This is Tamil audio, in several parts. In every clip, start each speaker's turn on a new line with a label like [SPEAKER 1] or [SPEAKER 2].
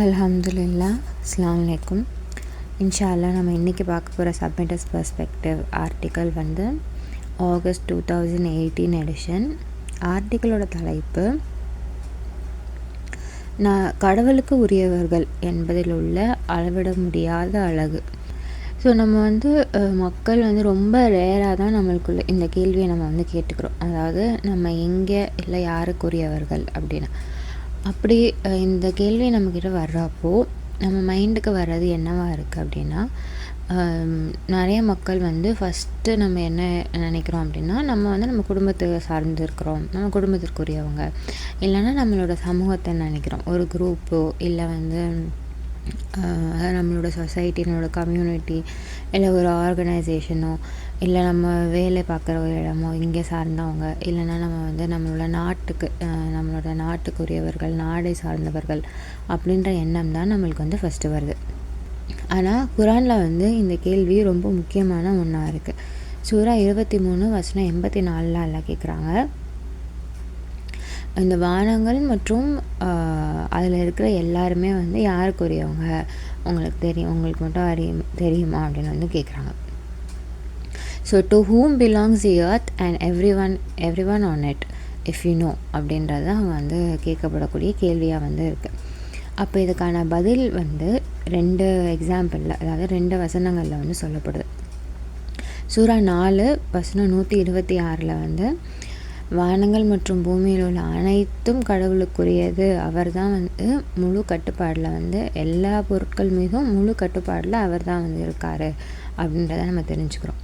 [SPEAKER 1] அல்ஹம்துலில்லா அஸ்லாம் வலைக்கும் இன்ஷா அல்லாஹ் நம்ம இன்றைக்கி பார்க்க போகிற சப்மிட்டர்ஸ் பர்ஸ்பெக்டிவ் ஆர்டிக்கல் வந்து August two thousand eighteen edition ஆர்டிக்கலோட தலைப்பு நான் கடவுளுக்கு உரியவர்கள் என்பதில் உள்ள அளவிட முடியாத அழகு. ஸோ நம்ம வந்து மக்கள் வந்து ரொம்ப ரேராக தான் நம்மளுக்குள்ள இந்த கேள்வியை நம்ம வந்து கேட்டுக்கிறோம். அதாவது நம்ம எங்கே இல்லை யாருக்குரியவர்கள் அப்படின்னு. அப்படி இந்த கேள்வி நம்மக்கிட்ட வர்றப்போ நம்ம மைண்டுக்கு வர்றது என்னவாக இருக்குது அப்படின்னா நிறைய மக்கள் வந்து ஃபஸ்ட்டு நம்ம என்ன நினைக்கிறோம் அப்படின்னா நம்ம வந்து நம்ம குடும்பத்தை சார்ந்து இருக்கிறோம். நம்ம குடும்பத்திற்குரியவங்க. இல்லைன்னா நம்மளோட சமூகத்தை நினைக்கிறோம். ஒரு குரூப்போ இல்லை வந்து அதாவது நம்மளோட சொசைட்டி நம்மளோட கம்யூனிட்டி இல்லை ஒரு ஆர்கனைசேஷனோ இல்லை நம்ம வேலை பார்க்குற ஒரு இடமோ இங்கே சார்ந்தவங்க இல்லைன்னா நம்ம வந்து நம்மளோட நாட்டுக்கு நம்மளோட நாட்டுக்குரியவர்கள் நாடை சார்ந்தவர்கள் அப்படின்ற எண்ணம் தான் நம்மளுக்கு வந்து ஃபஸ்ட்டு வருது. ஆனால் குரானில் வந்து இந்த கேள்வி ரொம்ப முக்கியமான ஒன்றா இருக்குது சூறா இருபத்தி மூணு வசனம் எண்பத்தி நாலில் எல்லாம் கேட்குறாங்க இந்த வானங்கள் மற்றும் அதில் இருக்கிற எல்லாருமே வந்து யாருக்குரியவங்க? உங்களுக்கு தெரியும் உங்களுக்கு மட்டும் அறியும் தெரியுமா அப்படின்னு வந்து கேட்குறாங்க so to whom belongs the earth and every one every one on it if you know அப்படின்றது அவங்க வந்து கேட்கப்படக்கூடிய கேள்வியாக வந்து இருக்குது அப்போ இதுக்கான பதில் வந்து ரெண்டு எக்ஸாம்பிளில் அதாவது ரெண்டு வசனங்களில் வந்து சொல்லப்படுது. சூரா நாலு வசனம் நூற்றி இருபத்தி ஆறில் வந்து வானங்கள் மற்றும் பூமியில் உள்ள அனைத்தும் கடவுளுக்குரியது. அவர் தான் வந்து முழு கட்டுப்பாடில் வந்து எல்லா பொருட்கள் மீதும் முழு கட்டுப்பாடில் அவர் தான் வந்து இருக்கார் அப்படின்றத நம்ம தெரிஞ்சுக்கிறோம்.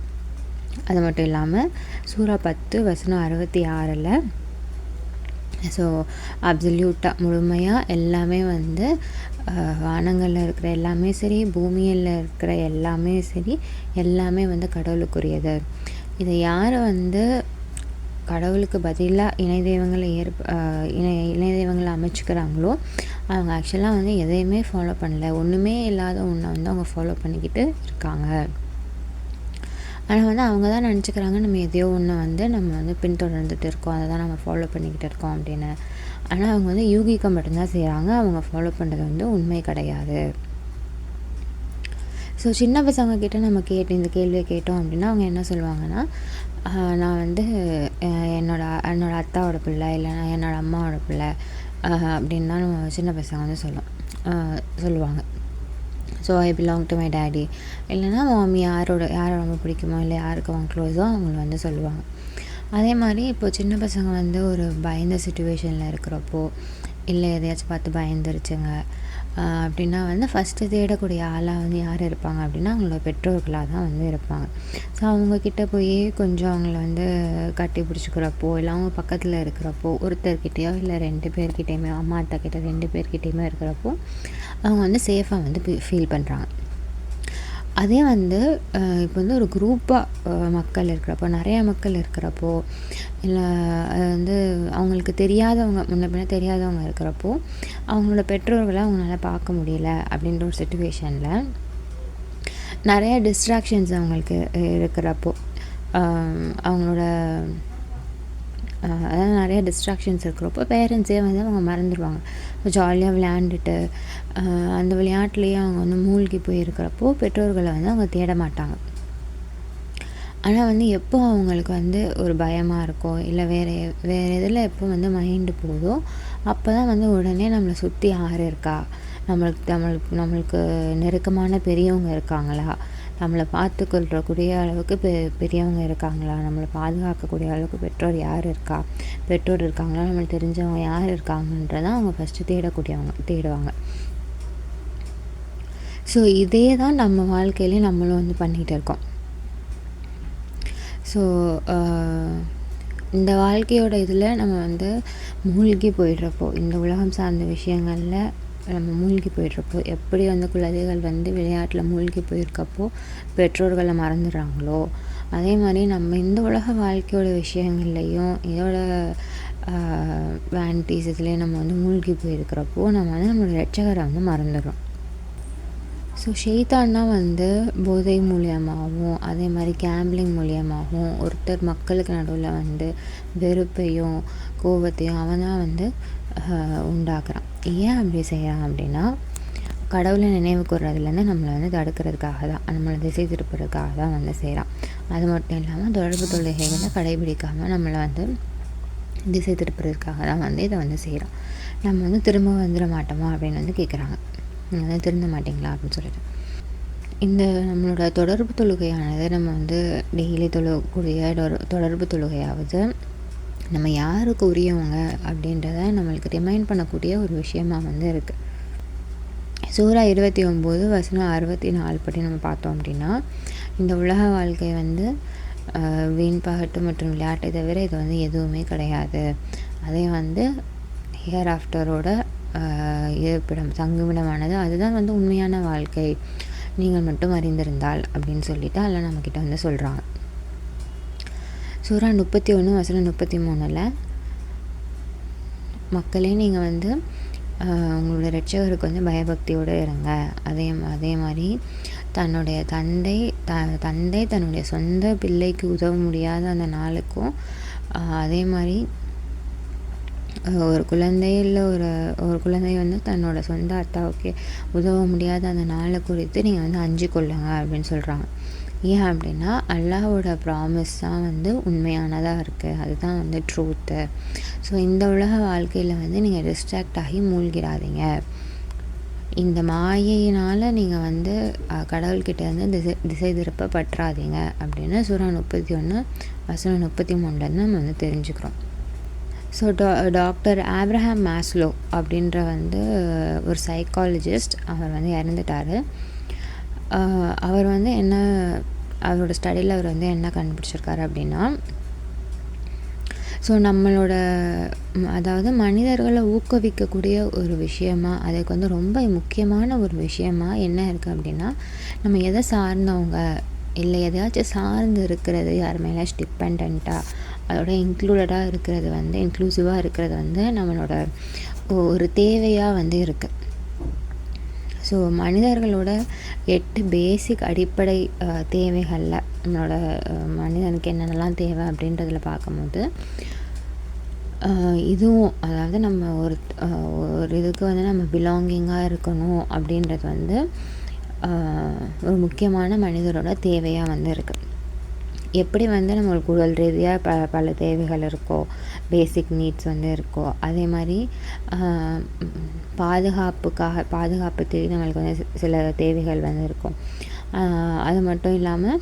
[SPEAKER 1] அது மட்டும் இல்லாமல் சூறா பத்து வசனம் அறுபத்தி ஆறில் ஸோ அப்சல்யூட்டாக முழுமையாக எல்லாமே வந்து வானங்களில் இருக்கிற எல்லாமே சரி பூமியில் இருக்கிற எல்லாமே சரி எல்லாமே வந்து கடவுளுக்குரியது. இதை யார் வந்து கடவுளுக்கு பதிலாக இணை தெய்வங்களை ஏற்ப இணை இணை தெய்வங்களை அமைச்சுக்கிறாங்களோ அவங்க ஆக்சுவலாக வந்து எதையுமே ஃபாலோ பண்ணல. ஒன்றுமே இல்லாத ஒன்றை வந்து அவங்க ஃபாலோ பண்ணிக்கிட்டு இருக்காங்க. ஆனால் வந்து அவங்க தான் நினச்சிக்கிறாங்க நம்ம எதையோ ஒன்று வந்து நம்ம வந்து பின்தொடர்ந்துட்டு இருக்கோம். அதை தான் நம்ம ஃபாலோ பண்ணிக்கிட்டு இருக்கோம் அப்படின்னு. ஆனால் அவங்க வந்து யூகிக்க மட்டும்தான் செய்கிறாங்க அவங்க ஃபாலோ பண்ணுறது வந்து உண்மை கிடையாது. ஸோ சின்ன பசங்க கிட்ட நம்ம கேட்டு இந்த கேள்வியை கேட்டோம் அப்படின்னா அவங்க என்ன சொல்லுவாங்கன்னா நான் வந்து என்னோடய என்னோட அத்தாவோட பிள்ளை இல்லைன்னா என்னோடய அம்மாவோட பிள்ளை அப்படின்னு தான் நம்ம சின்ன பசங்க வந்து சொல்லும் சொல்லுவாங்க. So I belong to my daddy இல்லைன்னா மாமி யாரோட யாரை ரொம்ப பிடிக்குமோ இல்லை யாருக்கு அவங்க க்ளோஸோ அவங்கள வந்து சொல்லுவாங்க. அதே மாதிரி இப்போ சின்ன பசங்க வந்து ஒரு பயந்த சுச்சுவேஷனில் இருக்கிறப்போ இல்லை எதையாச்சும் பார்த்து பயந்துருச்சுங்க அப்படின்னா வந்து ஃபஸ்ட்டு தேடக்கூடிய ஆளாக வந்து யார் இருப்பாங்க? அப்படின்னா அவங்களோட பெற்றோர்களாக தான் வந்து இருப்பாங்க. ஸோ அவங்கக்கிட்ட போய் கொஞ்சம் அவங்கள வந்து கட்டி பிடிச்சிக்கிறப்போ இல்லை அவங்க பக்கத்தில் இருக்கிறப்போ ஒருத்தர்கிட்டயோ இல்லை ரெண்டு பேர்கிட்டையுமே அம்மா அத்தா கிட்ட ரெண்டு பேர்கிட்டையுமே இருக்கிறப்போ அவங்க வந்து சேஃபாக வந்து ஃபீல் பண்ணுறாங்க அதே வந்து இப்போ வந்து ஒரு குரூப்பாக மக்கள் இருக்கிறப்போ நிறையா மக்கள் இருக்கிறப்போ இல்லை அது வந்து அவங்களுக்கு தெரியாதவங்க முன்ன பின்ன தெரியாதவங்க இருக்கிறப்போ அவங்களோட பெற்றோர்களை அவங்களால பார்க்க முடியல அப்படின்ற ஒரு சுச்சுவேஷனில் நிறைய டிஸ்ட்ராக்ஷன்ஸ் அவங்களுக்கு இருக்கிறப்போ அவங்களோட அதாவது நிறைய டிஸ்ட்ராக்ஷன்ஸ் இருக்கிறப்போ பேரண்ட்ஸே வந்து அவங்க மறந்துடுவாங்க ஜாலியாக விளையாண்டுட்டு அந்த விளையாட்டுலேயே அவங்க வந்து மூழ்கி போயிருக்கிறப்போ பெற்றோர்களை வந்து அவங்க தேட மாட்டாங்க. ஆனால் வந்து எப்போ அவங்களுக்கு வந்து ஒரு பயமாக இருக்கோ இல்லை வேறு வேறு இதில் எப்போ வந்து மைண்டு போதோ அப்போ தான் வந்து உடனே நம்மளை சுற்றி யார் இருக்கா? நம்மளுக்கு நம்மளுக்கு நம்மளுக்கு நெருக்கமான பெரியவங்க இருக்காங்களா? நம்மளை பார்த்துக்கொள்ளக்கூடிய அளவுக்கு பெ பெரியவங்க இருக்காங்களா? நம்மளை பாதுகாக்கக்கூடிய அளவுக்கு பெற்றோர் யார் இருக்கா? பெற்றோர் இருக்காங்களா? நம்மளுக்கு தெரிஞ்சவங்க யார் இருக்காங்கன்றதான் அவங்க ஃபஸ்ட்டு தேடக்கூடியவங்க தேடுவாங்க. ஸோ இதே தான் நம்ம வாழ்க்கையிலே நம்மளும் வந்து பண்ணிகிட்டு இருக்கோம். ஸோ இந்த வாழ்க்கையோட இதில் நம்ம வந்து மூழ்கி போயிடுறப்போ இந்த உலகம் சார்ந்த விஷயங்களில் நம்ம மூழ்கி போயிடுறப்போ எப்படி வந்து குழந்தைகள் வந்து விளையாட்டில் மூழ்கி போயிருக்கப்போ பெற்றோர்களை மறந்துடுறாங்களோ அதே மாதிரி நம்ம இந்த உலக வாழ்க்கையோட விஷயங்கள்லையும் இதோட வேண்டிஸ் இதுலேயும் நம்ம வந்து மூழ்கி போயிருக்கிறப்போ நம்ம வந்து நம்மளோட ரட்சகரை வந்து மறந்துடுறோம். ஸோ ஷெய்தான்னா வந்து போதை மூலியமாகவும் அதே மாதிரி கேம்பிளிங் மூலியமாகவும் ஒருத்தர் மக்களுக்கு நடுவில் வந்து வெறுப்பையும் கோபத்தையும் அவன் தான் வந்து உண்டாக்குறான். ஏன் அப்படி செய்கிறான் அப்படின்னா கடவுளை நினைவு கூறுறதுலேருந்து நம்மளை வந்து தடுக்கிறதுக்காக தான் நம்மளை திசை திருப்புறதுக்காக தான் வந்து செய்கிறான் அது மட்டும் இல்லாமல் தொடர்பு தொழுகைகளை கடைபிடிக்காமல் நம்மளை வந்து திசை திருப்புறதுக்காக தான் வந்து இதை வந்து செய்கிறோம் நம்ம வந்து திரும்ப வந்துட மாட்டோமா அப்படின்னு வந்து கேட்குறாங்க நீங்கள் வந்து திருந்த மாட்டிங்களா அப்படின்னு சொல்லிட்டு. இந்த நம்மளோட தொடர்பு தொழுகையானது நம்ம வந்து டெய்லி தொழுகக்கூடிய தொடர்பு தொழுகையாவது நம்ம யாருக்கு உரியவங்க அப்படின்றத நம்மளுக்கு ரிமைண்ட் பண்ணக்கூடிய ஒரு விஷயமா வந்து இருக்குது சூறா இருபத்தி ஒம்பது வசனம் அறுபத்தி நாலு படி நம்ம பார்த்தோம் அப்படின்னா இந்த உலக வாழ்க்கை வந்து வீண் பகட்டு மற்றும் விளையாட்டை தவிர இது வந்து எதுவுமே கிடையாது. அதே வந்து ஹியர் ஆஃப்டரோட இருப்பிடம் தங்குமிடமானது. அதுதான் வந்து உண்மையான வாழ்க்கை. நீங்கள் மட்டும் அறிந்திருந்தால் அப்படின்னு சொல்லிட்டு அதில் நம்மக்கிட்ட வந்து சொல்கிறாங்க சூறா முப்பத்தி ஒன்று வசனம் முப்பத்தி மூணில் மக்களே நீங்கள் வந்து உங்களோட ரட்சகருக்கு வந்து பயபக்தியோடு இருங்க. அதே அதே மாதிரி தன்னுடைய தந்தை த தந்தை தன்னுடைய சொந்த பிள்ளைக்கு உதவ முடியாத அந்த நாளுக்கும் அதே மாதிரி ஒரு குழந்தை இல்லை ஒரு ஒரு குழந்தை வந்து தன்னோட சொந்த அத்தாவுக்கு உதவ முடியாத அந்த நாளை குறித்து நீங்கள் வந்து அஞ்சு கொள்ளுங்க அப்படின்னு சொல்கிறாங்க ஏன் அப்படின்னா அல்லாவோட ப்ராமிஸ் தான் வந்து உண்மையானதாக இருக்குது அதுதான் வந்து ட்ரூத்து ஸோ இந்த உலக வாழ்க்கையில் வந்து நீங்கள் டிஸ்ட்ராக்ட் ஆகி மூழ்கிடாதீங்க இந்த மாயையினால் நீங்கள் வந்து கடவுள்கிட்டேருந்து திசை திசை திருப்ப பற்றாதீங்க அப்படின்னு சுரா முப்பத்தி ஒன்று வசனம் முப்பத்தி மூணுலேருந்து நம்ம வந்து தெரிஞ்சுக்கிறோம். ஸோ டா டாக்டர் ஆப்ரஹாம் மேஸ்லோ அப்படின்ற வந்து ஒரு சைக்காலஜிஸ்ட் அவர் வந்து இறந்துட்டார். அவர் வந்து என்ன அவரோட ஸ்டடியில் அவர் வந்து என்ன கண்டுபிடிச்சிருக்காரு அப்படின்னா ஸோ நம்மளோட அதாவது மனிதர்களை ஊக்குவிக்கக்கூடிய ஒரு விஷயமா அதுக்கு வந்து ரொம்ப முக்கியமான ஒரு விஷயமா என்ன இருக்குது அப்படின்னா நம்ம எதை சார்ந்தவங்க இல்லை எதையாச்சும் சார்ந்து இருக்கிறது யார் மேலே டிபெண்ட்டாக அதோட இன்க்ளூடடாக இருக்கிறது வந்து இன்க்ளூசிவாக இருக்கிறது வந்து நம்மளோட ஒரு தேவையாக வந்து இருக்குது ஸோ மனிதர்களோட எட்டு பேசிக் அடிப்படை தேவைகளில் நம்மளோட மனிதனுக்கு என்னென்னலாம் தேவை அப்படின்றதில் பார்க்கும்போது இதுவும் அதாவது நம்ம ஒரு ஒரு இதுக்கு வந்து நம்ம பிலாங்கிங்காக இருக்கணும் அப்படின்றது வந்து ஒரு முக்கியமான மனிதரோட தேவையாக வந்து இருக்குது எப்படி வந்து நம்மளுக்கு உடல் ரீதியாக ப பல தேவைகள் இருக்கோ பேசிக் நீட்ஸ் வந்து இருக்கோ அதே மாதிரி பாதுகாப்புக்காக பாதுகாப்பு தேடி நம்மளுக்கு வந்து சில தேவைகள் வந்து இருக்கும் அது மட்டும் இல்லாமல்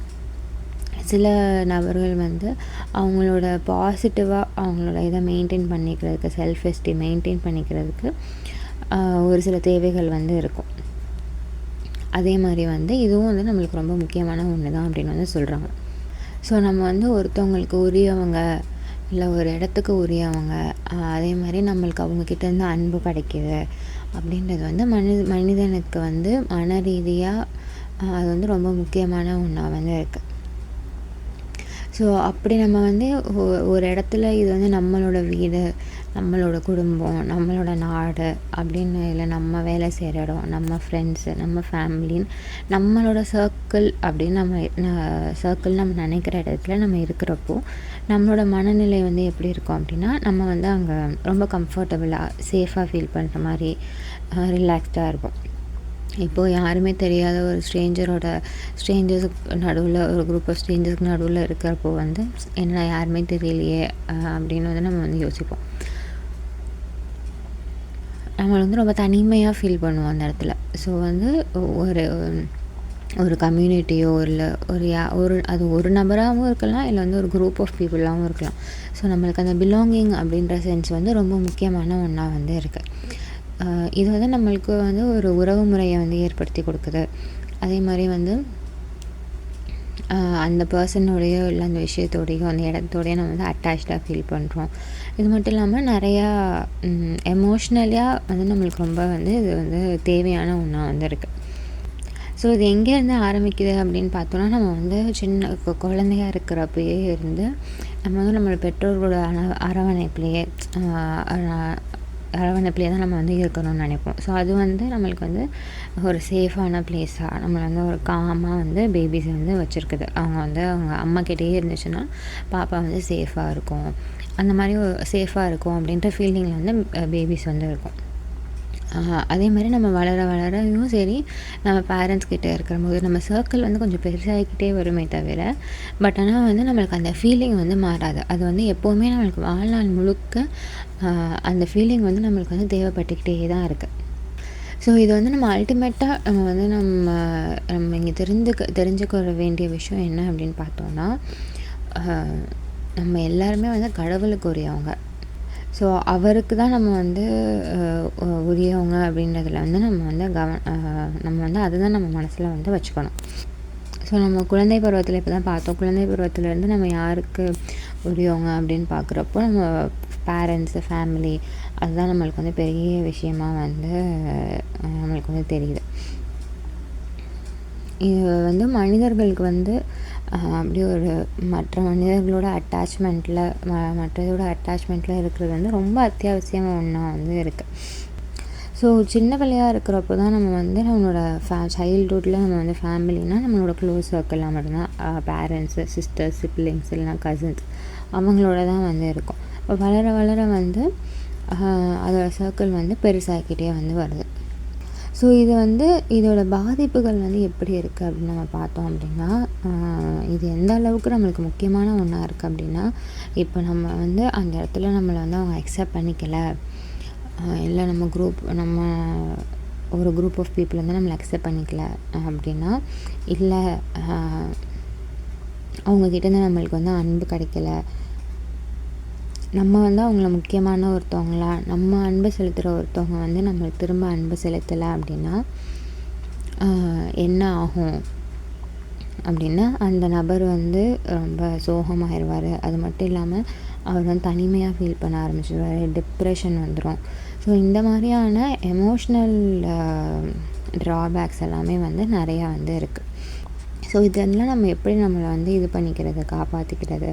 [SPEAKER 1] சில நபர்கள் வந்து அவங்களோட பாசிட்டிவாக அவங்களோட இதை மெயின்டைன் பண்ணிக்கிறதுக்கு செல்ஃப் எஸ்டீம் மெயின்டைன் பண்ணிக்கிறதுக்கு ஒரு சில தேவைகள் வந்து இருக்கும் அதே மாதிரி வந்து இதுவும் வந்து நம்மளுக்கு ரொம்ப முக்கியமான ஒன்று தான் அப்படின்னு வந்து சொல்கிறாங்க ஸோ நம்ம வந்து ஒருத்தவங்களுக்கு உரியவங்க இல்லை ஒரு இடத்துக்கு உரியவங்க அதே மாதிரி நம்மளுக்கு அவங்கக்கிட்டேருந்து அன்பு கிடைக்கிது அப்படின்றது வந்து மனி மனிதனுக்கு வந்து மன ரீதியாக அது வந்து ரொம்ப முக்கியமான ஒன்றா வந்து இருக்குது ஸோ அப்படி நம்ம வந்து ஒரு இடத்துல இது வந்து நம்மளோட வீடு நம்மளோட குடும்பம் நம்மளோட நாடு அப்படின்னு இல்லை நம்ம வேலை செய்கிற இடம் நம்ம ஃப்ரெண்ட்ஸு நம்ம ஃபேமிலின்னு நம்மளோட சர்க்கிள் அப்படின்னு நம்ம சர்க்கிள் நம்ம நினைக்கிற இடத்துல நம்ம இருக்கிறப்போ நம்மளோட மனநிலை வந்து எப்படி இருக்கும் அப்படின்னா நம்ம வந்து அங்கே ரொம்ப கம்ஃபர்டபுளாக சேஃபாக ஃபீல் பண்ணுற மாதிரி ரிலாக்ஸ்டாக இருப்போம் இப்போது யாருமே தெரியாத ஒரு ஸ்ட்ரேஞ்சரோட ஸ்ட்ரேஞ்சர்ஸுக்கு நடுவில் ஒரு குரூப் ஆஃப் ஸ்ட்ரேஞ்சர்ஸ்க்கு நடுவில் இருக்கிறப்போ வந்து என்ன யாருமே தெரியலையே அப்படின்னு வந்து நம்ம வந்து யோசிப்போம். நம்மளை வந்து ரொம்ப தனிமையாக ஃபீல் பண்ணுவோம் அந்த இடத்துல. ஸோ வந்து ஒரு ஒரு கம்யூனிட்டியோ இல்லை ஒரு யா ஒரு அது ஒரு நபராகவும் இருக்கலாம் இல்லை வந்து ஒரு குரூப் ஆஃப் பீப்புளாகவும் இருக்கலாம். ஸோ நம்மளுக்கு அந்த பிலாங்கிங் அப்படின்ற சென்ஸ் வந்து ரொம்ப முக்கியமான ஒன்றா வந்து இருக்குது இது வந்து நம்மளுக்கு வந்து ஒரு உறவு முறையை வந்து ஏற்படுத்தி கொடுக்குது. அதே மாதிரி வந்து அந்த பர்சனோடையோ இல்லை அந்த விஷயத்தோடையோ அந்த இடத்தோடையோ நம்ம வந்து அட்டாச்சாக ஃபீல் பண்ணுறோம் இது மட்டும் இல்லாமல் நிறையா எமோஷ்னலியாக வந்து நம்மளுக்கு ரொம்ப வந்து இது வந்து தேவையான ஒன்றா வந்து இருக்குது ஸோ இது எங்கேருந்து ஆரம்பிக்குது அப்படின்னு பார்த்தோன்னா நம்ம வந்து சின்ன குழந்தையா இருக்கிறப்பயே இருந்து நம்ம வந்து நம்மளோட பெற்றோர்களோட அர அரவணைப்புலேயே அரவணைப்புலேயே தான் நம்ம வந்து இருக்கணும்னு நினைப்போம். ஸோ அது வந்து நம்மளுக்கு வந்து ஒரு சேஃபான பிளேஸாக நம்மளை வந்து ஒரு காமாக வந்து பேபிஸ் வந்து வச்சுருக்குது. அவங்க வந்து அவங்க அம்மா இருந்துச்சுன்னா பாப்பா வந்து சேஃபாக இருக்கும். அந்த மாதிரி சேஃபாக இருக்கும் அப்படின்ற ஃபீலிங்கில் வந்து பேபிஸ் வந்து இருக்கும். அதே மாதிரி நம்ம வளர வளரவும் சரி நம்ம பேரண்ட்ஸ் கிட்டே இருக்கிற போது நம்ம சர்க்கிள் வந்து கொஞ்சம் பெருசாகிக்கிட்டே வருமே தவிர பட் ஆனால் வந்து நம்மளுக்கு அந்த ஃபீலிங் வந்து மாறாது. அது வந்து எப்போவுமே நம்மளுக்கு வாழ்நாள் முழுக்க அந்த ஃபீலிங் வந்து நம்மளுக்கு வந்து தேவைப்பட்டுக்கிட்டே தான் இருக்குது ஸோ இது வந்து நம்ம அல்டிமேட்டாக நம்ம வந்து நம்ம நம்ம இங்கே தெரிஞ்சுக்க தெரிஞ்சுக்க வேண்டிய விஷயம் என்ன அப்படின்னு பார்த்தோன்னா நம்ம எல்லாருமே வந்து கடவுளுக்கு உரியவங்க. ஸோ அவருக்கு தான் நம்ம வந்து உரியவங்க அப்படின்றதுல வந்து நம்ம வந்து கவன நம்ம வந்து அதுதான் நம்ம மனசில் வந்து வச்சுக்கணும். ஸோ நம்ம குழந்தை பருவத்தில் இப்போ தான் பார்த்தோம். குழந்தை பருவத்திலேருந்து நம்ம யாருக்கு உரியவங்க அப்படின்னு பார்க்குறப்போ நம்ம பேரண்ட்ஸு ஃபேமிலி அதுதான் நம்மளுக்கு வந்து பெரிய விஷயமா வந்து நம்மளுக்கு வந்து தெரியுது. இது வந்து மனிதர்களுக்கு வந்து அப்படியே ஒரு மற்ற மனிதர்களோட அட்டாச்மெண்ட்டில் ம மற்றதோட அட்டாச்மெண்ட்டில் இருக்கிறது வந்து ரொம்ப அத்தியாவசியமாக ஒன்றா வந்து இருக்குது ஸோ சின்ன பிள்ளையாக இருக்கிறப்போ தான் நம்ம வந்து நம்மளோட ஃபே சைல்ட்ஹுட்டில் நம்ம வந்து ஃபேமிலினா நம்மளோட க்ளோஸ் சர்க்கிளாக மட்டும்தான். பேரண்ட்ஸு சிஸ்டர்ஸ் சிப்ளிங்ஸ் இல்லைனா கசின்ஸ் அவங்களோட தான் வந்து இருக்கும். இப்போ வளர வளர வந்து அதோடய சர்க்கிள் வந்து பெருசாகிக்கிட்டே வந்து வருது. ஸோ இது வந்து இதோட பாதிப்புகள் வந்து எப்படி இருக்குது அப்படின்னு நம்ம பார்த்தோம் அப்படின்னா இது எந்த அளவுக்கு நம்மளுக்கு முக்கியமான ஒன்றா இருக்குது அப்படின்னா இப்போ நம்ம வந்து அந்த இடத்துல நம்மளை வந்து அவங்க அக்செப்ட் பண்ணிக்கல. இல்லை நம்ம குரூப் நம்ம ஒரு குரூப் ஆஃப் பீப்புள் வந்து நம்மளை அக்செப்ட் பண்ணிக்கல அப்படின்னா இல்லை அவங்கக்கிட்டேருந்து நம்மளுக்கு வந்து அன்பு கிடைக்கல. நம்ம வந்து அவங்கள முக்கியமான ஒருத்தவங்களா? நம்ம அன்பு செலுத்துகிற ஒருத்தவங்க வந்து நம்மளுக்கு திரும்ப அன்பு செலுத்தலை அப்படின்னா என்ன ஆகும்? அப்படின்னா அந்த நபர் வந்து ரொம்ப சோகமாயிடுவார் அது மட்டும் இல்லாமல் அவர் வந்து தனிமையாக ஃபீல் பண்ண ஆரம்பிச்சிடுவார் டிப்ரெஷன் வந்துடும் ஸோ இந்த மாதிரியான எமோஷ்னல் ட்ராபேக்ஸ் எல்லாமே வந்து நிறையா வந்து இருக்குது ஸோ இதெல்லாம் நம்ம எப்படி நம்மளை வந்து இது பண்ணிக்கிறது காப்பாற்றிக்கிறது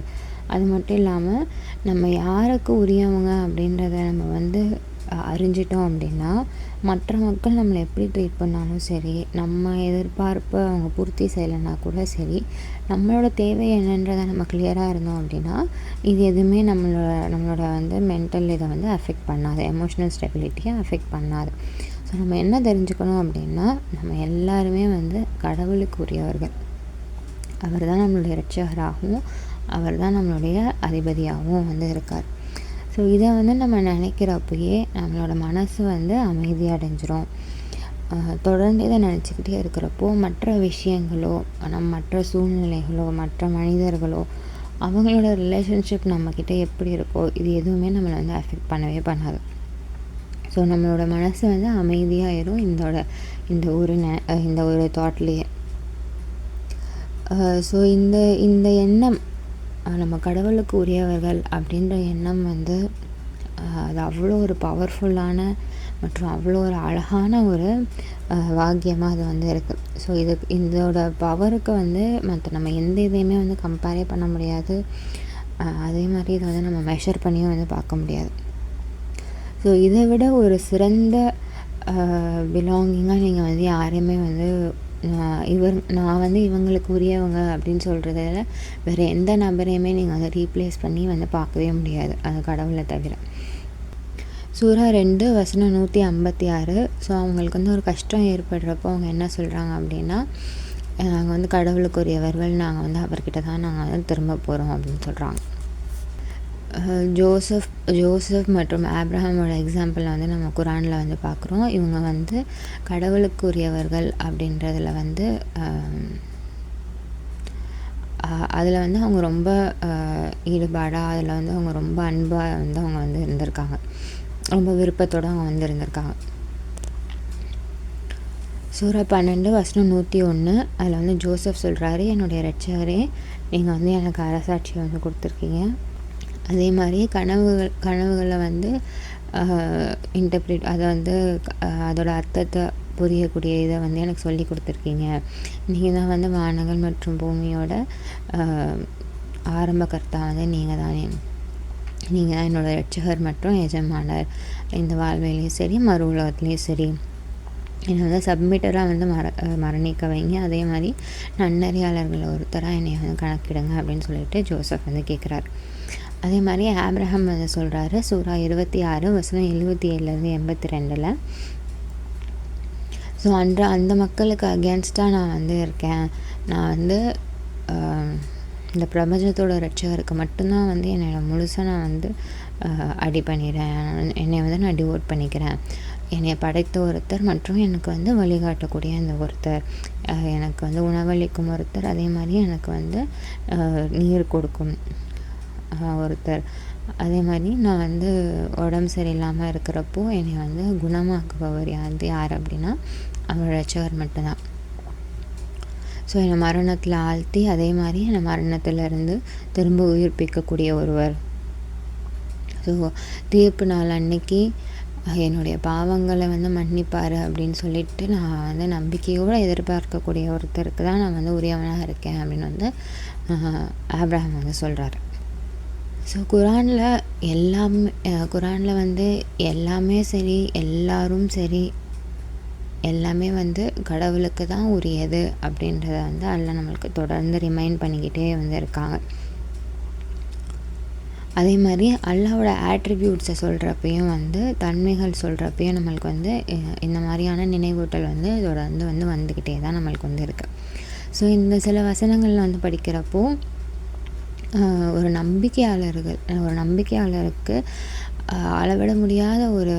[SPEAKER 1] அது மட்டும் இல்லாமல் நம்ம யாருக்கு உரியவங்க அப்படின்றத நம்ம வந்து அறிஞ்சிட்டோம் அப்படின்னா மற்ற மக்கள் நம்மளை எப்படி ட்ரீட் பண்ணாலும் சரி நம்ம எதிர்பார்ப்பை அவங்க பூர்த்தி செய்யலைன்னா கூட சரி நம்மளோட தேவை என்னன்றதை நம்ம கிளியராக இருந்தோம் அப்படின்னா இது எதுவுமே நம்மளோட நம்மளோட வந்து மென்டல் இதை வந்து அஃபெக்ட் பண்ணாது. எமோஷ்னல் ஸ்டெபிலிட்டியை அஃபெக்ட் பண்ணாது. ஸோ நம்ம என்ன தெரிஞ்சுக்கணும் அப்படின்னா நம்ம எல்லாருமே வந்து கடவுளுக்கு உரியவர்கள். அவர் தான் நம்மளுடைய இரட்சகராகவும் அவர் தான் நம்மளுடைய அதிபதியாகவும் வந்து இருக்கார். ஸோ இதை வந்து நம்ம நினைக்கிறப்பயே நம்மளோட மனசு வந்து அமைதி அடைஞ்சிரும். தொடர்ந்து இதை நினச்சிக்கிட்டே இருக்கிறப்போ மற்ற விஷயங்களோ நம் மற்ற சூழ்நிலைகளோ மற்ற மனிதர்களோ அவங்களோட ரிலேஷன்ஷிப் நம்மக்கிட்ட எப்படி இருக்கோ இது எதுவுமே நம்மளை வந்து அஃபெக்ட் பண்ணவே பண்ணாது. ஸோ நம்மளோட மனசு வந்து அமைதியாயிரும் இந்தோட இந்த ஒரு ந இந்த ஒரு தாட்லேயே ஸோ இந்த இந்த எண்ணம் நம்ம கடவுளுக்கு உரியவர்கள் அப்படின்ற எண்ணம் வந்து அது அவ்வளோ ஒரு பவர்ஃபுல்லான மற்றும் அவ்வளோ ஒரு அழகான ஒரு வாக்கியமாக அது வந்து இருக்குது ஸோ இது இதோட பவருக்கு வந்து மற்ற நம்ம எந்த இதையுமே வந்து கம்பேரே பண்ண முடியாது. அதே மாதிரி இதை வந்து நம்ம மெஷர் பண்ணியும் வந்து பார்க்க முடியாது. ஸோ இதை விட ஒரு சிறந்த பிலாங்கிங்காக நீங்கள் வந்து யாரையுமே வந்து இவர் நான் வந்து இவங்களுக்கு உரியவங்க அப்படின்னு சொல்கிறதில் வேறு எந்த நபரையுமே நீங்கள் வந்து ரீப்ளேஸ் பண்ணி வந்து பார்க்கவே முடியாது. அது கடவுளை தவிர. சூரா ரெண்டு வசனம் நூற்றி ஐம்பத்தி ஆறு. ஸோ அவங்களுக்கு வந்து ஒரு கஷ்டம் ஏற்படுறப்போ அவங்க என்ன சொல்கிறாங்க அப்படின்னா நாங்கள் வந்து கடவுளுக்குரியவர்கள். நாங்கள் வந்து அவர்கிட்ட தான் நாங்கள் வந்து திரும்ப போகிறோம் அப்படின்னு சொல்கிறாங்க ஜோசப் ஜோசப் மற்றும் ஆப்ரஹாமோட எக்ஸாம்பிளில் வந்து நம்ம குரானில் வந்து பார்க்குறோம். இவங்க வந்து கடவுளுக்குரியவர்கள் அப்படின்றதுல வந்து அதில் வந்து அவங்க ரொம்ப ஈடுபாடாக அதில் வந்து அவங்க ரொம்ப அன்பாக வந்து அவங்க வந்து இருந்திருக்காங்க. ரொம்ப விருப்பத்தோடு அவங்க வந்து இருந்திருக்காங்க. சூரா பன்னெண்டு வசனம் நூற்றி ஒன்று அதில் வந்து ஜோசப் சொல்கிறாரு என்னுடைய ரட்சகரே நீங்கள் வந்து எனக்கு அரசாட்சியை வந்து கொடுத்துருக்கீங்க. அதே மாதிரி கனவுகள் கனவுகளை வந்து இன்டர்பிரிட் அதை வந்து அதோட அர்த்தத்தை புரியக்கூடிய இதை வந்து எனக்கு சொல்லி கொடுத்துருக்கீங்க. நீங்கள் தான் வந்து வானங்கள் மற்றும் பூமியோட ஆரம்பகர்த்தா வந்து நீங்கள் தானே. நீங்கள் தான் என்னோட ரட்சகர் மற்றும் எஜமானர். இந்த வாழ்வையிலையும் சரி மறு உலகத்துலேயும் சரி. என்னை வந்து சப்மிட்டராக வந்து மர மரணிக்க வைங்க. அதே மாதிரி நன்னறியாளர்கள் ஒருத்தராக என்னை வந்து கணக்கிடுங்க அப்படின்னு சொல்லிட்டு ஜோசப் வந்து கேட்குறாரு அதே மாதிரி ஆப்ரஹாம் வந்து சொல்கிறாரு சூரா இருபத்தி ஆறு வசனம் எழுபத்தி ஏழுலேருந்து எண்பத்தி ரெண்டில். ஸோ அன்ற அந்த மக்களுக்கு அகேன்ஸ்டாக நான் வந்து இருக்கேன். நான் வந்து இந்த பிரபஞ்சத்தோட ரட்சகருக்கு மட்டும்தான் வந்து என்னை முழுசாக நான் வந்து அடி பண்ணிடுறேன் என்னை வந்து நான் டிவோட் பண்ணிக்கிறேன். என்னை படைத்த ஒருத்தர் மற்றும் எனக்கு வந்து வழிகாட்டக்கூடிய அந்த ஒருத்தர். எனக்கு வந்து உணவளிக்கும் ஒருத்தர். அதே மாதிரி எனக்கு வந்து நீர் கொடுக்கும். ஒருத்தர். அதே மாதிரி நான் வந்து உடம்பு சரியில்லாமல் இருக்கிறப்போ என்னை வந்து குணமாக்குபவர் யார் யார் அப்படின்னா அவர் ரட்சகர் மட்டும்தான். ஸோ என்னை மரணத்தில் ஆழ்த்தி அதே மாதிரி என்னை மரணத்திலிருந்து திரும்ப உயிர்ப்பிக்கக்கூடிய ஒருவர். ஸோ தீர்ப்பு நாள் அன்னைக்கு என்னுடைய பாவங்களை வந்து மன்னிப்பார் அப்படின்னு சொல்லிட்டு நான் வந்து நம்பிக்கையோடு எதிர்பார்க்கக்கூடிய ஒருத்தருக்கு தான் நான் வந்து உரியவனாக இருக்கேன் அப்படின்னு வந்து ஆப்ரஹாம் வந்து சொல்கிறாரு ஸோ குரானில் எல்லாமே குரானில் வந்து எல்லாமே சரி எல்லாரும் சரி எல்லாமே வந்து கடவுளுக்கு தான் உரியது அப்படின்றத வந்து அதில் நம்மளுக்கு தொடர்ந்து ரிமைண்ட் பண்ணிக்கிட்டே வந்து இருக்காங்க. அதே மாதிரி அல்லாவோட ஆட்ரிபியூட்ஸை சொல்கிறப்பையும் வந்து தன்மைகள் சொல்கிறப்பையும் நம்மளுக்கு வந்து இந்த மாதிரியான நினைவூட்டல் வந்து தொடர்ந்து வந்து வந்துக்கிட்டே தான் நம்மளுக்கு வந்து இருக்குது ஸோ இந்த சில வசனங்கள் வந்து படிக்கிறப்போ ஒரு நம்பிக்கையாளர்கள் ஒரு நம்பிக்கையாளருக்கு அளவிட முடியாத ஒரு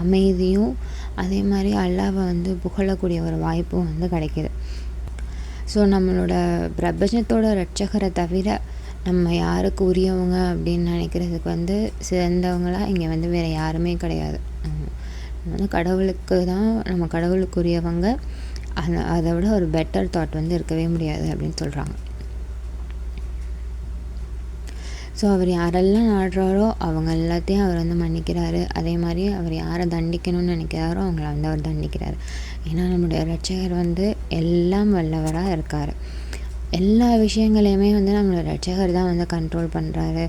[SPEAKER 1] அமைதியும் அதே மாதிரி அல்லாவை வந்து புகழக்கூடிய ஒரு வாய்ப்பும் வந்து கிடைக்கிது. ஸோ நம்மளோட பிரபஞ்சத்தோட ரட்சகரை தவிர நம்ம யாருக்கு உரியவங்க அப்படின்னு நினைக்கிறதுக்கு வந்து சிறந்தவங்களாக இங்கே வந்து வேறு யாருமே கிடையாது. வந்து கடவுளுக்கு தான் நம்ம கடவுளுக்கு உரியவங்க அதை அதை விட ஒரு பெட்டர் தாட் வந்து இருக்கவே முடியாது அப்படின்னு சொல்கிறாங்க ஸோ அவர் யாரெல்லாம் நாடுறாரோ அவங்க எல்லாத்தையும் அவர் வந்து மன்னிக்கிறாரு. அதே மாதிரி அவர் யாரை தண்டிக்கணும்னு நினைக்கிறாரோ அவங்கள வந்து அவர் தண்டிக்கிறார். ஏன்னா நம்முடைய ரட்சகர் வந்து எல்லாம் வல்லவராக இருக்கார். எல்லா விஷயங்களையுமே வந்து நம்மளோட ரட்சகர் தான் வந்து கண்ட்ரோல் பண்ணுறாரு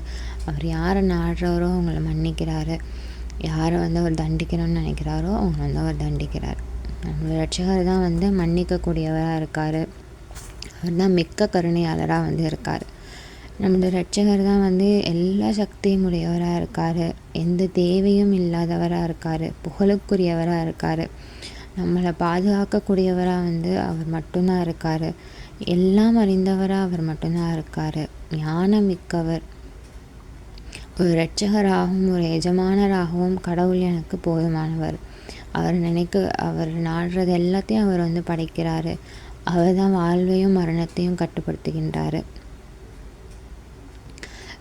[SPEAKER 1] அவர் யாரை நாடுறாரோ அவங்கள மன்னிக்கிறாரு. யாரை வந்து அவர் தண்டிக்கணும்னு நினைக்கிறாரோ அவங்க வந்து அவர் தண்டிக்கிறார். நம்மளோட ரட்சகர் தான் வந்து மன்னிக்கக்கூடியவராக இருக்கார். அவர் தான் மிக்க கருணையாளராக வந்து இருக்கார். நம்முடைய ரட்சகர் தான் வந்து எல்லா சக்தியும் உடையவராக இருக்கார். எந்த தேவையும் இல்லாதவராக இருக்கார். புகழுக்குரியவராக இருக்கார். நம்மளை பாதுகாக்கக்கூடியவராக வந்து அவர் மட்டும்தான் இருக்கார். எல்லாம் அறிந்தவராக அவர் மட்டும்தான் இருக்கார். ஞானம் மிக்கவர். ஒரு ரட்சகராகவும் ஒரு எஜமானராகவும் கடவுள் எனக்கு போதுமானவர். அவர் நினைக்க அவர் நாடுறது எல்லாத்தையும் அவர் வந்து படைக்கிறாரு. அவர் தான் வாழ்வையும் மரணத்தையும் கட்டுப்படுத்துகின்றாரு.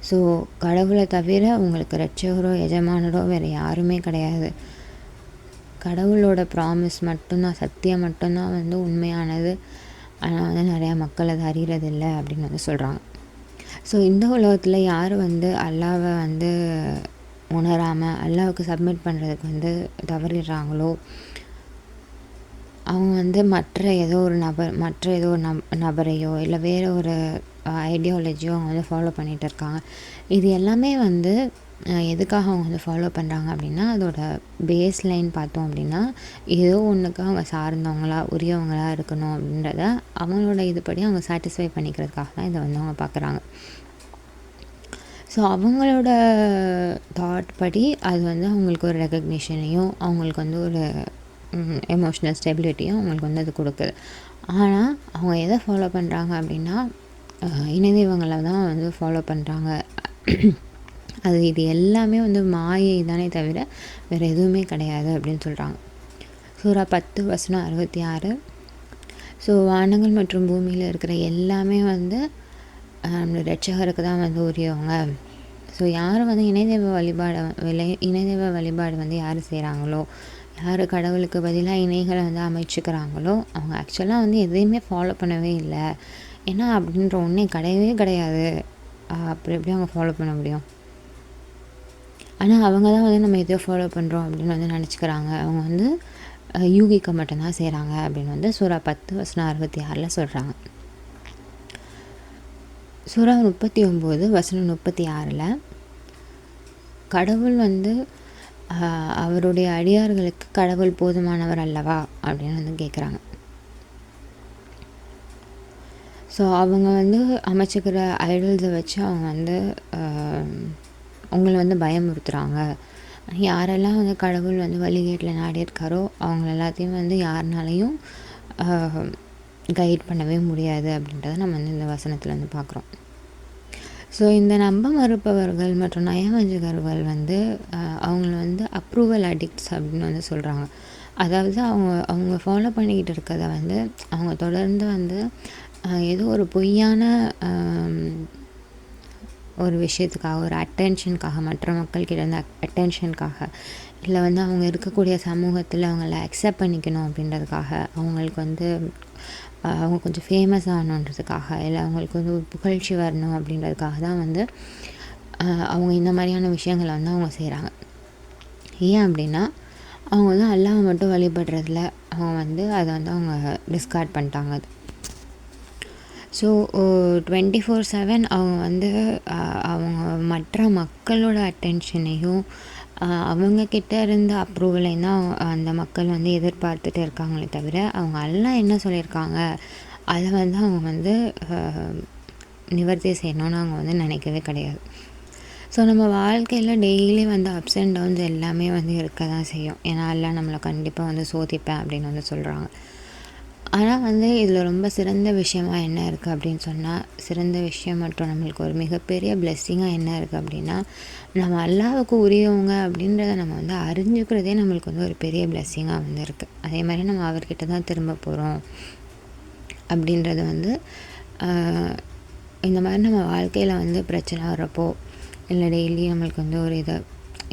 [SPEAKER 1] ஸோ கடவுளை தவிர உங்களுக்கு ரட்சகரோ எஜமானரோ வேறு யாருமே கிடையாது. கடவுளோட ப்ராமிஸ் மட்டும்தான் சத்தியம் மட்டும்தான் வந்து உண்மையானது. ஆனால் வந்து நிறையா மக்கள் அதை அறிகிறதில்ல அப்படின்னு வந்து சொல்கிறாங்க ஸோ இந்த உலகத்தில் யார் வந்து அல்லாவை வந்து உணராமல் அல்லாவுக்கு சப்மிட் பண்ணுறதுக்கு வந்து தவறிடுறாங்களோ அவங்க வந்து மற்ற ஏதோ ஒரு நபர் மற்ற ஏதோ ஒரு நபரையோ இல்லை வேறு ஒரு ஐடியாலஜியும் அவங்க வந்து ஃபாலோ பண்ணிகிட்டு இருக்காங்க. இது எல்லாமே வந்து எதுக்காக அவங்க வந்து ஃபாலோ பண்ணுறாங்க அப்படின்னா அதோட பேஸ் லைன் பார்த்தோம் அப்படின்னா ஏதோ ஒன்றுக்கு அவங்க சார்ந்தவங்களா உரியவங்களா இருக்கணும் அப்படின்றத அவங்களோட இதுபடி அவங்க சாட்டிஸ்ஃபை பண்ணிக்கிறதுக்காக தான் இதை வந்து அவங்க பார்க்குறாங்க. ஸோ அவங்களோட தாட் படி அது வந்து அவங்களுக்கு ஒரு ரெக்கக்னிஷனையும் அவங்களுக்கு வந்து ஒரு எமோஷ்னல் ஸ்டெபிலிட்டியும் அவங்களுக்கு வந்து அது கொடுக்குது. ஆனால் அவங்க எதை ஃபாலோ பண்ணுறாங்க அப்படின்னா அஹ், இணைதெய்வங்களை தான் வந்து ஃபாலோ பண்ணுறாங்க அது இது எல்லாமே வந்து மாயை தானே தவிர வேறு எதுவுமே கிடையாது அப்படின்னு சொல்கிறாங்க சூறா பத்து வசனம் அறுபத்தி ஆறு. ஸோ வானங்கள் மற்றும் பூமியில் இருக்கிற எல்லாமே வந்து நம்மளோட நம்ம ரட்சகருக்கு தான் வந்து உரியவங்க. ஸோ யார் வந்து இணைதெய்வ வழிபாடை விலை இணைதெய்வ வழிபாடு வந்து யார் செய்கிறாங்களோ யார் கடவுளுக்கு பதிலாக இணைகளை வந்து அமைச்சுக்கிறாங்களோ அவங்க ஆக்சுவலாக வந்து எதையுமே ஃபாலோ பண்ணவே இல்லை. ஏன்னா அப்படின்ற ஒன்றே கிடையவே கிடையாது. அப்புறம் எப்படி அவங்க ஃபாலோ பண்ண முடியும்? ஆனால் அவங்க தான் வந்து நம்ம எதையோ ஃபாலோ பண்ணுறோம் அப்படின்னு வந்து நினச்சிக்கிறாங்க. அவங்க வந்து யூகிக்க மட்டும்தான் செய்கிறாங்க அப்படின்னு வந்து சூறா பத்து வசனம் அறுபத்தி ஆறில் சொல்கிறாங்க சூறா முப்பத்தி ஒம்பது வசனம் முப்பத்தி ஆறில் கடவுள் வந்து அவருடைய அடியார்களுக்கு கடவுள் போதுமானவர் அல்லவா? அப்படின்னு வந்து கேட்குறாங்க ஸோ அவங்க வந்து அமைச்சிக்கிற ஐடல்ஸை வச்சு அவங்க வந்து அவங்களை உங்களை வந்து பயமுறுத்துகிறாங்க யாரெல்லாம் வந்து கடவுள் வந்து வழிகேட்டில் நாடியிருக்காரோ அவங்க எல்லாத்தையும் வந்து யாருனாலையும் கைட் பண்ணவே முடியாது அப்படின்றத நம்ம வந்து இந்த வசனத்தில் வந்து பார்க்குறோம். ஸோ இந்த நம்ப மறுப்பவர்கள் மற்றும் நயவஞ்சகர்கள் வந்து அவங்கள வந்து அப்ரூவல் அடிக்ட்ஸ் அப்படின்னு வந்து சொல்கிறாங்க அதாவது அவங்க அவங்க ஃபாலோ பண்ணிக்கிட்டு இருக்கிறத வந்து அவங்க தொடர்ந்து வந்து ஏதோ ஒரு பொய்யான ஒரு விஷயத்துக்காக ஒரு அட்டென்ஷனுக்காக மற்ற மக்கள்கிட்ட இருந்து அட்டென்ஷனுக்காக இல்லை வந்து அவங்க இருக்கக்கூடிய சமூகத்தில் அவங்கள அக்செப்ட் பண்ணிக்கணும் அப்படின்றதுக்காக அவங்களுக்கு வந்து அவங்க கொஞ்சம் ஃபேமஸ் ஆகணுன்றதுக்காக இல்லை அவங்களுக்கு வந்து ஒரு புகழ்ச்சி வரணும் அப்படின்றதுக்காக தான் வந்து அவங்க இந்த மாதிரியான விஷயங்களை வந்து அவங்க செய்கிறாங்க ஏன் அப்படின்னா அவங்க வந்து அல்லாஹ் மட்டும் வழிபடுறதுல அவங்க வந்து அதை வந்து அவங்க டிஸ்கார்ட் பண்ணிட்டாங்க அது. ஸோ டுவெண்ட்டி ஃபோர் செவன் அவங்க வந்து அவங்க மற்ற மக்களோட அட்டென்ஷனையும் அவங்கக்கிட்ட இருந்த அப்ரூவலையும் தான் அந்த மக்கள் வந்து எதிர்பார்த்துட்டு இருக்காங்களே தவிர அவங்க எல்லாம் என்ன சொல்லியிருக்காங்க அதை வந்து அவங்க வந்து நிவர்த்தி செய்யணும்னு அவங்க வந்து நினைக்கவே கிடையாது. ஸோ நம்ம வாழ்க்கையில் டெய்லி வந்து அப்ஸ் அண்ட் டவுன்ஸ் எல்லாமே வந்து இருக்க தான் செய்யும். ஏன்னா எல்லாம் நம்மளை கண்டிப்பாக வந்து சோதிப்பேன் அப்படின்னு வந்து சொல்கிறாங்க ஆனால் வந்து இதில் ரொம்ப சிறந்த விஷயமா என்ன இருக்குது அப்படின்னு சொன்னால் சிறந்த விஷயம் மற்றும் நம்மளுக்கு ஒரு மிகப்பெரிய பிளெஸ்ஸிங்காக என்ன இருக்குது அப்படின்னா நம்ம அல்லாவுக்கு உரியவங்க அப்படின்றத நம்ம வந்து அறிஞ்சுக்கிறதே நம்மளுக்கு வந்து ஒரு பெரிய பிளெஸ்ஸிங்காக வந்து இருக்குது அதே மாதிரி நம்ம அவர்கிட்ட தான் திரும்ப போகிறோம் அப்படின்றது வந்து இந்த மாதிரி நம்ம வாழ்க்கையில் வந்து பிரச்சனை வர்றப்போ இல்லை டெய்லி நம்மளுக்கு வந்து ஒரு இதை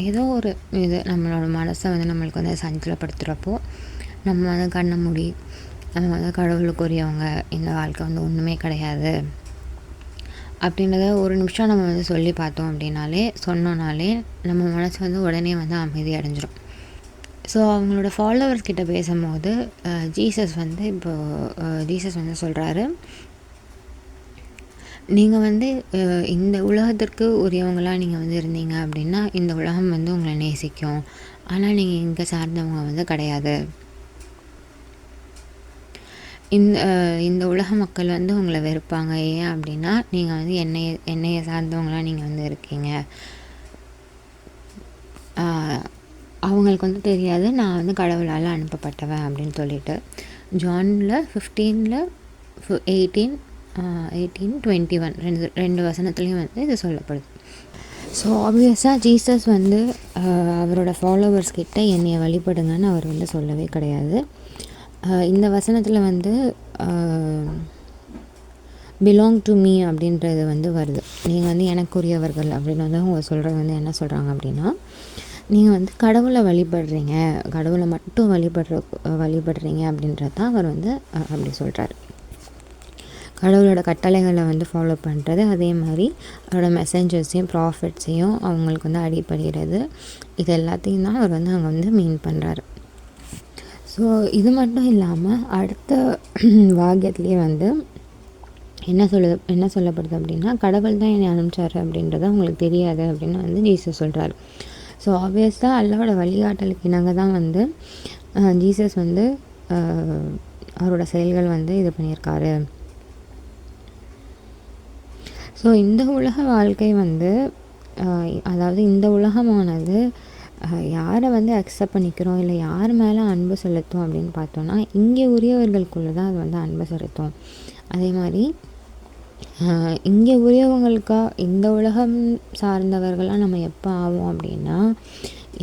[SPEAKER 1] ஏதோ ஒரு இது நம்மளோட மனசை வந்து நம்மளுக்கு வந்து சஞ்சலப்படுத்துகிறப்போ நம்ம வந்து கண்ணை மூடி கடவுளுக்குரியவங்க. இந்த வாழ்க்கை வந்து ஒன்றுமே கிடையாது. அப்படின்றத ஒரு நிமிஷம் நம்ம வந்து சொல்லி பார்த்தோம் அப்படின்னாலே சொன்னோனாலே நம்ம மனசு வந்து உடனே வந்து அமைதி அடைஞ்சிரும். ஸோ அவங்களோட ஃபாலோவர்ஸ் கிட்ட பேசும்போது ஜீசஸ் வந்து இப்போ ஜீசஸ் வந்து சொல்கிறாரு நீங்கள் வந்து இந்த உலகத்திற்கு உரியவங்களாக நீங்கள் வந்து இருந்தீங்க அப்படின்னா இந்த உலகம் வந்து உங்களை நேசிக்கும். ஆனால் நீங்கள் இங்கே சார்ந்தவங்க வந்து கிடையாது. இந்த இந்த உலக மக்கள் வந்து உங்களை வெறுப்பாங்க. ஏன் அப்படின்னா நீங்கள் வந்து என்னைய என்னையை சார்ந்தவங்களாக நீங்கள் வந்து இருக்கீங்க. அவங்களுக்கு வந்து தெரியாது நான் வந்து கடவுளால் அனுப்பப்பட்டவன் அப்படின்னு சொல்லிட்டு. ஜானில் ஃபிஃப்டீனில் எயிட்டீன் எயிட்டீன் டுவெண்ட்டி ஒன் ரெண்டு ரெண்டு வசனத்துலேயும் வந்து இது சொல்லப்படுது. ஸோ ஆப்வியஸாக ஜீசஸ் வந்து அவரோட ஃபாலோவர்ஸ் கிட்ட என்னையை வழிபடுங்கன்னு அவர் வந்து சொல்லவே கிடையாது. இந்த வசனத்தில் வந்து பிலாங் டு மீ அப்படின்றது வந்து வருது. நீங்கள் வந்து எனக்குரியவர்கள் அப்படின்னு வந்து அவங்க சொல்கிறது வந்து என்ன சொல்கிறாங்க அப்படின்னா நீங்கள் வந்து கடவுளை வழிபடுறீங்க கடவுளை மட்டும் வழிபடுற வழிபடுறீங்க அப்படின்றது தான் அவர் வந்து அப்படி சொல்கிறார் கடவுளோட கட்டளைகளை வந்து ஃபாலோ பண்ணுறது அதே மாதிரி அவரோட மெசஞ்சர்ஸையும் ப்ராஃபிட்ஸையும் அவங்களுக்கு வந்து அடிப்படுகிறது இது எல்லாத்தையும் தான் அவர் வந்து அங்கே வந்து மீன் பண்ணுறாரு ஸோ இது மட்டும் இல்லாமல் அடுத்த வாக்கியத்துலேயே வந்து என்ன சொல்லுது என்ன சொல்லப்படுது அப்படின்னா கடவுள் தான் என்னை அனுப்பிச்சாரு அப்படின்றது உங்களுக்கு தெரியாது அப்படின்னு வந்து ஜீசஸ் சொல்கிறாரு ஸோ ஆப்வியஸாக அல்லாவோட வழிகாட்டலுக்கு இணங்க தான் வந்து ஜீசஸ் வந்து அவரோட செயல்கள் வந்து இது பண்ணியிருக்காரு. ஸோ இந்த உலக வாழ்க்கை வந்து அதாவது இந்த உலகமானது யாரை வந்து அக்செப்ட் பண்ணிக்கிறோம்? இல்லை யார் மேலே அன்பு செலுத்தும் அப்படின்னு பார்த்தோன்னா இங்கே உரியவர்களுக்குள்ளே தான் அது வந்து அன்பு செலுத்தும். அதே மாதிரி இங்கே உரியவங்களுக்கா இந்த உலகம் சார்ந்தவர்களாக நம்ம எப்போ ஆவோம் அப்படின்னா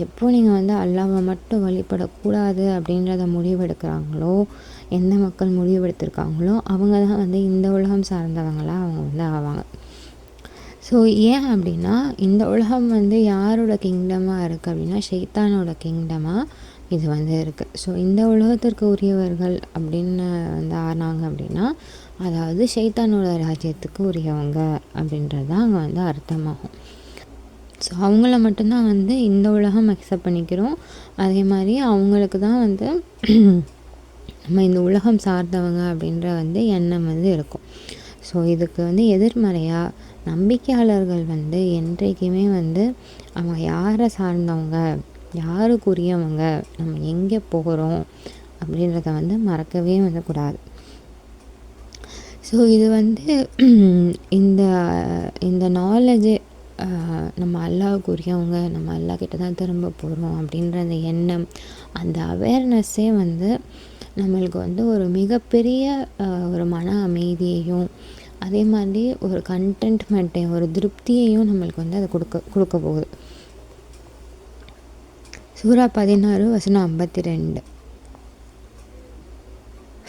[SPEAKER 1] எப்போ நீங்கள் வந்து அல்லாவை மட்டும் வழிபடக்கூடாது அப்படின்றத முடிவெடுக்கிறாங்களோ எந்த மக்கள் முடிவெடுத்திருக்காங்களோ அவங்க தான் வந்து இந்த உலகம் சார்ந்தவங்களாக அவங்க வந்து ஆவாங்க. ஸோ ஏன் அப்படின்னா இந்த உலகம் வந்து யாரோட கிங்டமாக இருக்குது அப்படின்னா ஷெய்தானோட கிங்டமாக இது வந்து இருக்குது ஸோ இந்த உலகத்திற்கு உரியவர்கள் அப்படின்னு வந்து ஆனாங்க அப்படின்னா அதாவது ஷெய்தானோட ராஜ்யத்துக்கு உரியவங்க அப்படின்றது தான் அங்கே வந்து அர்த்தமாகும். ஸோ அவங்கள மட்டும்தான் வந்து இந்த உலகம் அக்செப்ட் பண்ணிக்கிறோம். அதே மாதிரி அவங்களுக்கு தான் வந்து நம்ம இந்த உலகம் சார்ந்தவங்க அப்படின்ற வந்து எண்ணம் வந்து இருக்கும். ஸோ இதுக்கு வந்து எதிர்மறையாக நம்பிக்கையாளர்கள் வந்து என்றைக்குமே வந்து அவங்க யாரை சார்ந்தவங்க யாருக்குரியவங்க நம்ம எங்கே போகிறோம் அப்படின்றத வந்து மறக்கவே வந்து கூடாது ஸோ இது வந்து இந்த இந்த நாலேஜு நம்ம அல்லாவுக்குரியவங்க நம்ம அல்லா கிட்ட தான் திரும்ப போகிறோம் அப்படின்ற அந்த எண்ணம் அந்த அவேர்னஸ்ஸே வந்து நம்மளுக்கு வந்து ஒரு மிகப்பெரிய ஒரு மன அமைதியையும் அதே மாதிரி ஒரு கண்டென்ட்மெண்ட்டையும் ஒரு திருப்தியையும் நம்மளுக்கு வந்து அதை கொடுக்க கொடுக்க போகுது. சூறா பதினாறு வசனம் ஐம்பத்தி ரெண்டு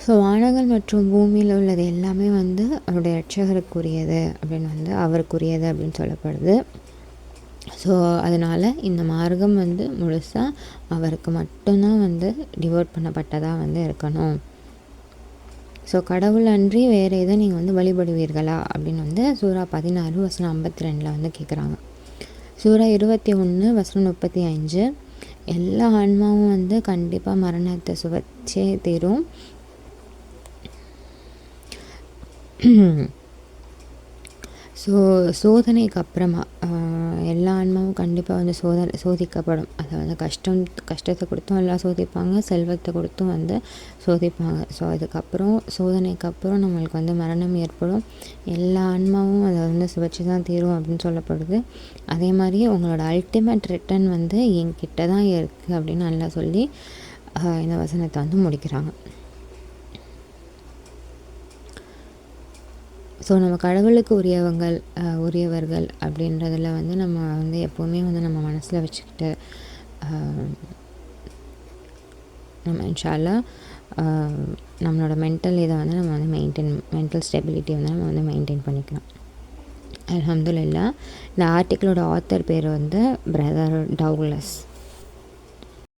[SPEAKER 1] ஸோ வானங்கள் மற்றும் பூமியில் உள்ளது எல்லாமே வந்து அவருடைய ரட்சகருக்குரியது அப்படின்னு வந்து அவருக்குரியது அப்படின்னு சொல்லப்படுது. ஸோ அதனால் இந்த மார்க்கம் வந்து முழுசாக அவருக்கு மட்டும்தான் வந்து டிவோட் பண்ணப்பட்டதாக வந்து இருக்கணும். ஸோ கடவுள் அன்றி வேறு எதை நீங்கள் வந்து வழிபடுவீர்களா? அப்படின்னு வந்து சூறா பதினாறு வசனம் ஐம்பத்தி ரெண்டில் வந்து கேட்குறாங்க சூறா இருபத்தி ஒன்று வசனம் முப்பத்தி அஞ்சு எல்லா ஆன்மாவும் வந்து கண்டிப்பாக மரணத்தை சுவச்சே தீரும். ஸோ சோதனைக்கு அப்புறமா எல்லா ஆன்மாவும் கண்டிப்பாக வந்து சோதனை சோதிக்கப்படும். அதை வந்து கஷ்டம் கஷ்டத்தை கொடுத்தும் எல்லாம் சோதிப்பாங்க செல்வத்தை கொடுத்தும் வந்து சோதிப்பாங்க. ஸோ அதுக்கப்புறம் சோதனைக்கு அப்புறம் நம்மளுக்கு வந்து மரணம் ஏற்படும். எல்லா ஆன்மாவும் அதை வந்து சுவைச்சு தான் தீரும் அப்படின்னு சொல்லப்படுது. அதே மாதிரி உங்களோட அல்டிமேட் ரிட்டன் வந்து என்கிட்ட தான் இருக்குது அப்படின்னு நல்லா சொல்லி இந்த வசனத்தை வந்து முடிக்கிறாங்க. ஸோ நம்ம கடவுளுக்கு உரியவங்கள் உரியவர்கள் அப்படின்றதில் வந்து நம்ம வந்து எப்போவுமே வந்து நம்ம மனசில் வச்சுக்கிட்டு நம்ம இன்ஷால்லா நம்மளோட மென்டல் இதை வந்து நம்ம வந்து மெயின்டைன் மென்டல் ஸ்டெபிலிட்டி வந்து நம்ம வந்து மெயின்டைன் பண்ணிக்கலாம். அலமதுல்லா இந்த ஆர்டிக்கிளோட ஆத்தர் பேர் வந்து பிரதர் டவுலஸ்